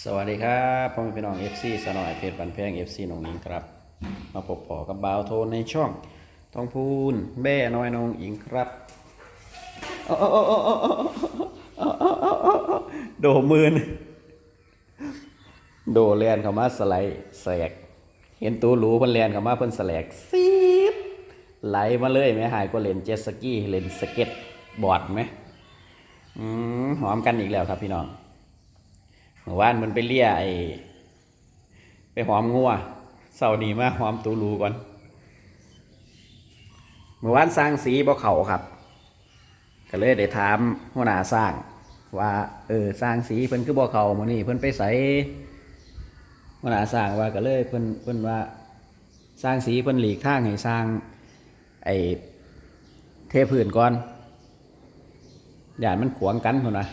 สวัสดีครับพ่อแม่พี่น้อง FC สนอยเพจบันแพง FC หนองนิงครับ มาพบพอกับบ่าวโทนในช่องทองพูนแบ่น้อยน้องอิงครับโดมืนโดแลนเข้ามาสไลด์แสกเห็นตัวรู้เพิ่นแลนเข้ามาเพิ่นแสกซีดไหลมาเลยไหมหายก็เล่นเจ็ตสกี้เล่นสเก็ตบอร์ดไหมหอมกันอีกแล้วครับพี่น้อง เมื่อวานมันไปเลี่ยไอไปหอมงัวเสาร์นี้มาหอมตูรูก่อนเมื่อวานสร้างสีบ่เขาครับ ก็เลยได้ถามหัวหน้าสร้าง ว่า เออสร้างสีเพิ่นคือบ่เขามื้อนี้เพิ่นไปใส่หัวหน้าสร้างว่าก็เลยเพิ่นเพิ่นว่าสร้างสีเพิ่นหลีกทางให้สร้าง ไอ้เทพื้นก่อนอย่านมันขวางกันพุ่นนะ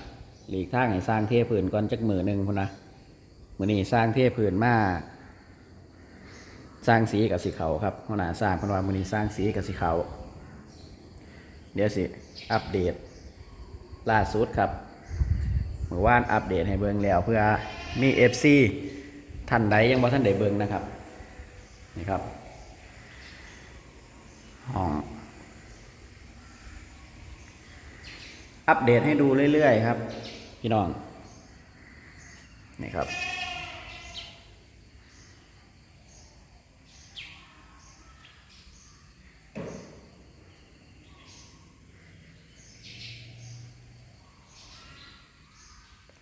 หลีกทางให้สร้างเทพื้นก่อนจักมือหนึ่งพุ่นนะมือนี้สร้างเทพื้นมาสร้างสีกับสีเขาครับหัวหน้าสร้างพิ่นวามือนี้สร้างสีกับสีเขาเดี๋ยวสิอัปเดตล่าสุดครับเมื่อวานอัปเดตให้เบิ่งแล้วเพื่อมี FC ท่านใดยังบ่ท่านได้เบิ่งนะครับนี่ครับห้องอัปเดตให้ดูเรื่อยๆครับ พี่น้อง นี่ครับ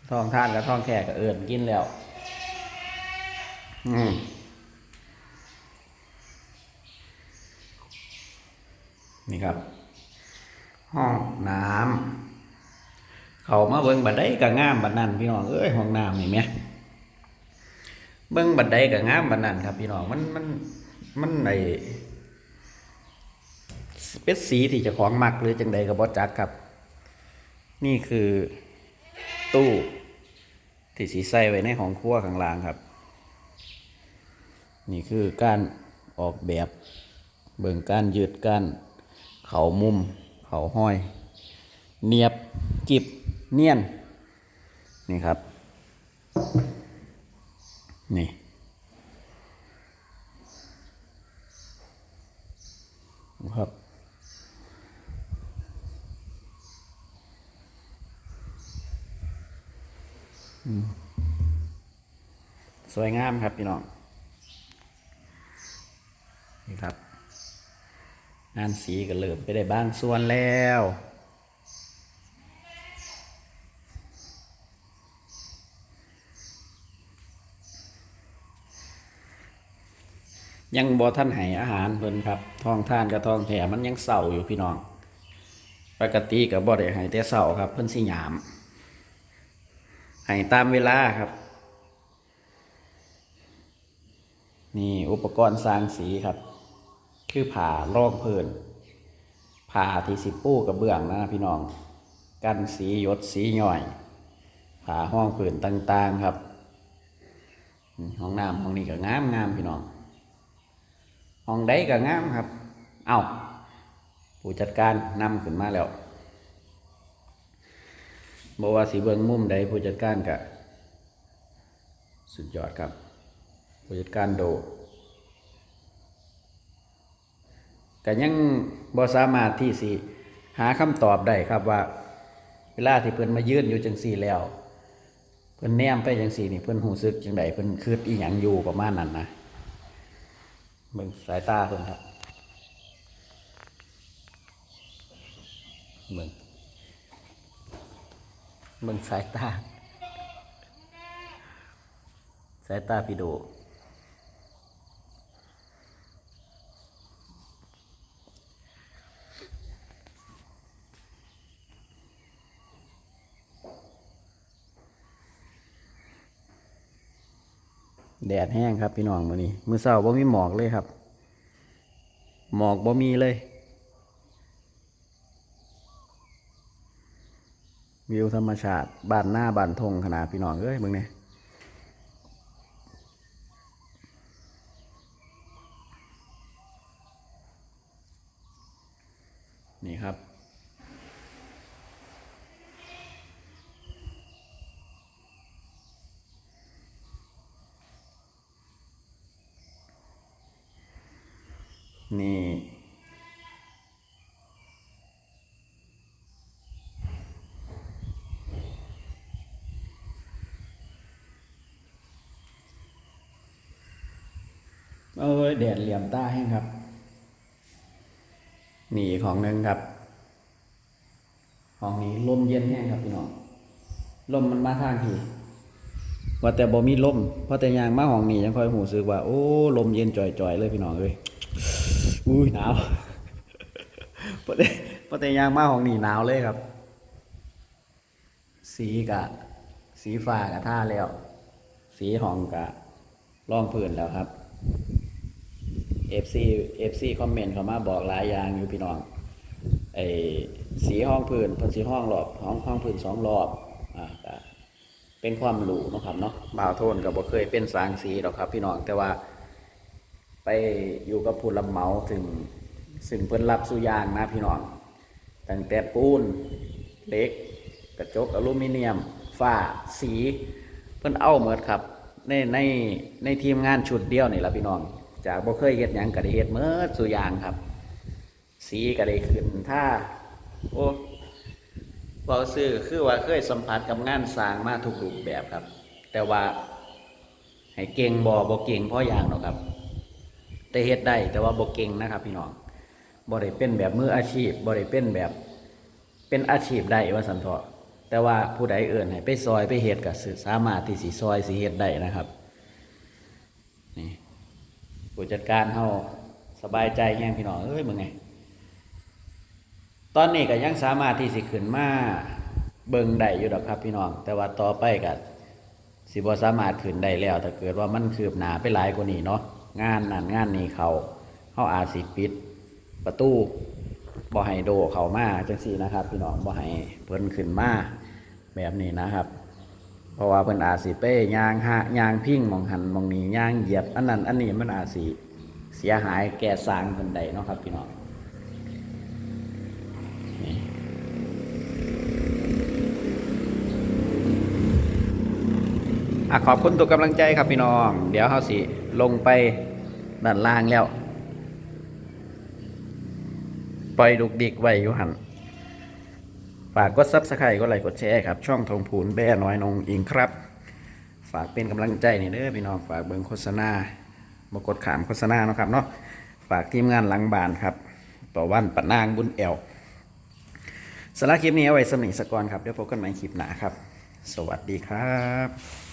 ทองท่านกับทองแขกกับเอิญกินแล้ว อืมนี่ครับ ห้องน้ำ เขามาเบิ่งบัดไดก็งามบัดนั้นพี่น้องเอ้ยห้องน้ำนี่แหมเบิ่งบัดไดก็งามบัดนั้นครับ พี่น้องมันมันมันไอเป็นสีที่จะของมักหรือจังใดก็บ่จักครับ นี่คือตู้ที่สีใส่ไว้ในห้องครัวข้างล่างครับ นี่คือการออกแบบเบิ่งการยืดการเขามุม เขาห้อย เนียบจิบ เนียน นี่ครับ นี่ ครับสวยงามครับพี่น้อง นี่ครับ งานสีก็เริ่มไปได้บางส่วนแล้ว ยังบอท่านให้อาหารเพิ่นครับท้องท่านกับท้องแถมันยังเศร้าอยู่พี่น้อง ปกติกับบ่ได้ให้แต่เศร้าครับ เพิ่นสิหยามให้ตามเวลาครับ นี่อุปกรณ์สร้างสีครับ คือผ่ารองเพลินผ่าที่สิปูกระเบื้องนะพี่น้อง กันสีหยดสีหย่อยผ่าห้องเพลินต่างๆครับ ห้องน้ำห้องนี้ก็งามงามพี่น้อง ห้องใดก็งามครับ เอาผู้จัดการนำขึ้นมาแล้วบอกว่าสีเบิงมุมใดผู้จัดการกะสุดยอดครับ ผู้จัดการโดก็ยังบ่สามารถที่สิหาคำตอบได้ครับว่า เวลาที่เพิ่นมายืนอยู่จังสี่แล้ว เพิ่นแนมไปจังสี่นี่เพิ่นหูซึกจังใดเพิ่นคืดอีหยังอยู่ประมาณนั้นนะ เบิ่งสายตาเพิ่นครับเบิ่งเบิ่งสายตา สายตาพี่โด แดดแห้งครับพี่น้องมื้อนี้มื้อเช้าบ่มีหมอกเลยครับ หมอกบ่มีเลยวิวธรรมชาติบ้านหน้าบ้านทงขนาดพี่น้องเอ้ยมึงเนี่ย นี่เอ้ยแดดเหลี่ยมตาแห้ครับ นี่ของหนึ่งครับห้องนี้ลมเย็นแห้งครับพี่น้องลมมันมาทางทีว่าแต่บ่มีลมเพราะแต่ยางมาห้องนี้ยังค่อยหูสึกว่าโอ้ลมเย็นจ่อยๆเลยพี่น้องเอ้ย อุ้ยหนาวเพราะแต่เพราะแต่ยางมาห้องนี้หนาวเลยครับ สีกะ สีฟ้ากะท่าแล้ว สีห้องกะร่องพื้นแล้วครับ FC FC คอมเมนต์เขามาบอกหลายอย่างอยู่พี่น้องไอ้สีห้องพื้นเพิ่นสีห้องรอบห้องห้องพื้นสองรอบอ่าเป็นความรู้นะครับเนาะบ่าวโทนก็บ่เคยเป็นสางสีหรอกครับ พี่น้องแต่ว่า ไปอยู่กับผู้รับเหมาถึงซึ่งเพิ่นรับสุยางนะพี่น้องตั้งแต่ปูนเหล็ก กระจกอลูมิเนียมฝ้าสี เพิ่นเอาหมดครับ ในในในทีมงานชุดเดียวนี่ละพี่น้อง จากบ่เคยเฮ็ดหยังก็ได้เฮ็ดหมดสุยางครับ สีก็ได้ขึ้นถ้าโอ้เบาซื้อคือว่าเคยสัมผัสกับงานสร้างมาทุกรูปแบบครับ แต่ว่าให้เก่งบ่บ่เก่งเพราะอย่างหรอกครับ แต่เฮ็ดได้แต่ว่าบ่เก่งนะครับ พี่น้องบ่ได้เป็นแบบมืออาชีพบ่ได้เป็นแบบเป็นอาชีพได้ว่าสันเถาะแต่ว่าผู้ใดเอื่นให้ไปซอยไปเฮ็ดก็สิสามารถที่สิซอยสิเฮ็ดได้นะครับนี่ผู้จัดการเฮาสบายใจแฮงพี่น้องเอ้ยมึงไงตอนนี้ก็ยังสามารถที่สิขึ้นมาเบิ่งได้อยู่ดอกครับพี่น้อง แต่ว่าต่อไปก็สิบ่สามารถขึ้นได้แล้ว ถ้าเกิดว่ามันคืบหน้าไปหลายกว่านี้เนาะ งานนั่นงานนี้เขาเขาอาจสิปิดประตูบ่ให้โดเขามาจังซี่นะครับ พี่น้องบ่ให้เพิ่นขึ้นมาแบบนี้นะครับ เพราะว่าเพิ่นอาจสิเปย่างหะยางพิ้งมองหันมองนี้ยางเหยียบอันนั้นอันนี้มันอาจสิเสียหายแก่สร้างเพิ่นใดเนาะครับ พี่น้อง อะขอบคุณตัวกำลังใจครับพี่น้อง เดี๋ยวเขาสิลงไปด้านล่างแล้ว ปล่อยดุกดิกไว้อยู่หันฝากกดซับสไครต์กดไลค์กดแชร์ครับ ช่องทองผูนแบ่น้อยนงอิงครับ ฝากเป็นกำลังใจนี่เด้อพี่น้องฝากเบิ่งโฆษณาบกดขามโฆษณาเนาะครับเนาะฝากทีมงานหลังบานครับต่อวันปะนางบุญแอลสาระคลิปนี้เอาไว้สำหรับนิกสกอนครับเดี๋ยวพบกันใหม่คลิปหน้าครับ สวัสดีครับ